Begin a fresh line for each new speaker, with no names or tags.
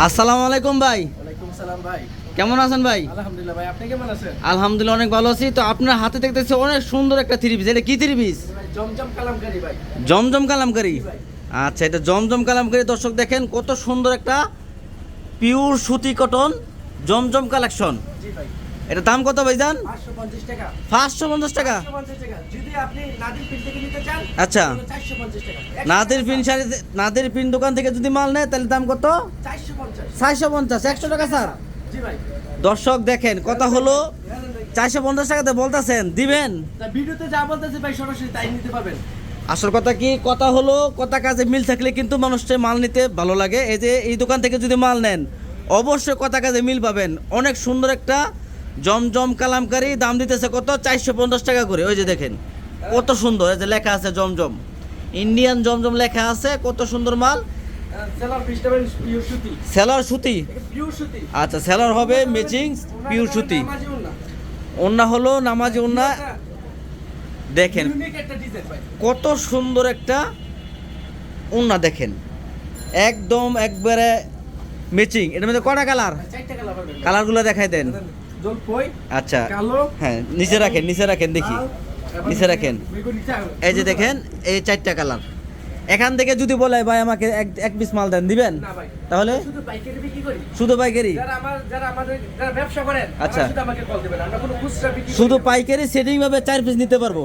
আসসালামু আলাইকুম ভাই। কেমন আছেন ভাই?
আলহামদুলিল্লাহ ভাই আপনি কেমন আছেন?
আলহামদুলিল্লাহ অনেক ভালো আছি। তো আপনার হাতে দেখতেছি অনেক সুন্দর একটা থ্রি পিস এটা কি থ্রি পিস
জমজম কালামকারী ভাই।
জমজম কালামকারি। আচ্ছা এটা জমজম কালামকারি। দর্শক দেখেন কত সুন্দর একটা পিওর সুতি কটন জমজম কালেকশন
জি ভাই।
এটা দাম কত ভাই জান
পাঁচশো পঞ্চাশ টাকা। আপনি নাদির পিন থেকে নিতে চান
আচ্ছা।
চারশো পঞ্চাশ টাকা।
নাদের পিন শাড়ি নাদের পিন দোকান থেকে যদি মাল নেয় তাহলে দাম কত?
চারশো পঞ্চাশ।
একশো টাকা স্যার।
জি ভাই।
দর্শক দেখেন কথা হলো চারশো পঞ্চাশ টাকাতে বলতেছেন দিবেন।
ভিডিওতে যা বলতেছে ভাই সরাসরি তাই নিতে
আসল কথা কি? কথা হলো কথা কাজে মিল থাকলে কিন্তু মানুষের মাল নিতে ভালো লাগে। এই যে এই দোকান থেকে যদি মাল নেন অবশ্যই কথা কাজে মিল পাবেন। অনেক সুন্দর একটা জমজম কালামকারি দাম দিতেছে কত? চারশো পঞ্চাশ টাকা করে। ওই যে দেখেন কত সুন্দর। এই যে লেখা আছে জমজম। ইন্ডিয়ান জমজম লেখা আছে কত সুন্দর মাল?
সেলার সুতি।
আচ্ছা সেলার হবে ম্যাচিং পিওর সুতি। ওন্না হলো নামাজি ওন্না দেখেন কত সুন্দর একটা ওন্না দেখেন। একদম একবারে ম্যাচিং এটার মধ্যে কটা কালার কালারগুলো দেখাই দেন।
জল কই?
আচ্ছা।
কালো
হ্যাঁ নিচে রাখেন নিচে রাখেন দেখি। নিচে রাখেন। এই যে দেখেন এই চারটা কালার। এখান থেকে যদি বলে ভাই আমাকে এক এক পিস মাল দেন দিবেন? তাহলে?
শুধু পাইকারি বিক্রি করি।
শুধু পাইকারি?
যারা আমার যারা আমাদের যারা ব্যবসা করেন
আচ্ছা।
শুধু আমাকে কল দিবেন। আমরা কোনো খুচরা বিক্রি
শুধু পাইকারি সেটিং ভাবে চার পিস নিতে পারব?